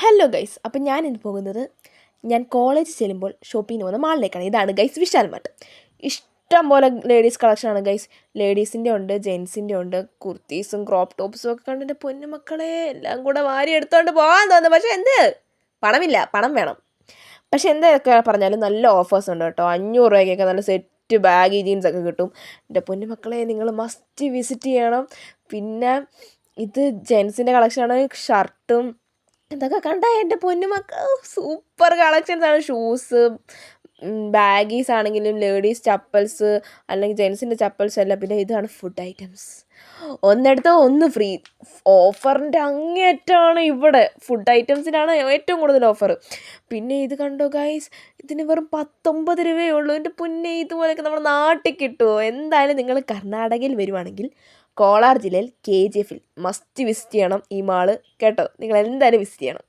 Hello guys അപ്പം ഞാൻ ഇന്ന് പോകുന്നത് ഞാൻ കോളേജ് ചെല്ലുമ്പോൾ ഷോപ്പിങ്ങിന് പോകുന്ന മാളിലേക്കാണ് ഇതാണ് ഗൈസ് വിശാൽ മാർട്ട്. ഇഷ്ടം പോലെ ലേഡീസ് കളക്ഷനാണ് ഗൈസ് ലേഡീസിന്റെ ഉണ്ട് ജെൻസിന്റെ ഉണ്ട് കുർത്തീസും ക്രോപ്പ് ടോപ്സും ഒക്കെ കണ്ട് എന്റെ പൊന്നു മക്കളെ എല്ലാം കൂടെ വാരി എടുത്തോണ്ട് പോകാൻ തോന്നുന്നു. പക്ഷേ എന്ത്? പണമില്ല പണം വേണം. പക്ഷേ എന്തൊക്കെ പറഞ്ഞാലും നല്ല ഓഫേഴ്സ് ഉണ്ട് കേട്ടോ. അഞ്ഞൂറ് രൂപയ്ക്കൊക്കെ നല്ല സെറ്റ് ബാഗ് ജീൻസ് ഒക്കെ കിട്ടും. എന്റെ പൊന്നു മക്കളെ നിങ്ങൾ മസ്റ്റ് വിസിറ്റ് ചെയ്യണം. പിന്നെ ഇത് ജെൻസിന്റെ കളക്ഷനാണ് ഷർട്ടും ഇതൊക്കെ കണ്ട എന്റെ പൊന്നുമക്ക സൂപ്പർ കളക്ഷൻസ് ആണ്. ഷൂസ് ബാഗീസ് ആണെങ്കിലും ലേഡീസ് ചപ്പൽസ് അല്ലെങ്കിൽ ജെൻസിന്റെ ചപ്പൽസ് അല്ല പിന്നെ ഇതാണ് ഫുഡ് ഐറ്റംസ് ഒന്നെടുത്താൽ ഒന്ന് ഫ്രീ ഓഫറിന്റെ അങ്ങേറ്റാണ് ഇവിടെ. ഫുഡ് ഐറ്റംസിനാണ് ഏറ്റവും കൂടുതൽ ഓഫർ പിന്നെ ഇത് കണ്ടോ ഗൈസ് ഇതിന് വെറും പത്തൊമ്പത് രൂപയേ ഉള്ളൂ എന്റെ പുന്നെ ഇതുപോലെയൊക്കെ നമ്മുടെ നാട്ടിൽ കിട്ടുമോ എന്തായാലും നിങ്ങൾ കർണാടകയിൽ വരുവാണെങ്കിൽ കോളാർ ജില്ലയിൽ കെ ജി എഫിൽ മസ്റ്റ് വിസിറ്റ് ചെയ്യണം ഈ മാൾ കേട്ടോ? നിങ്ങൾ എന്തായാലും വിസിറ്റ് ചെയ്യണം.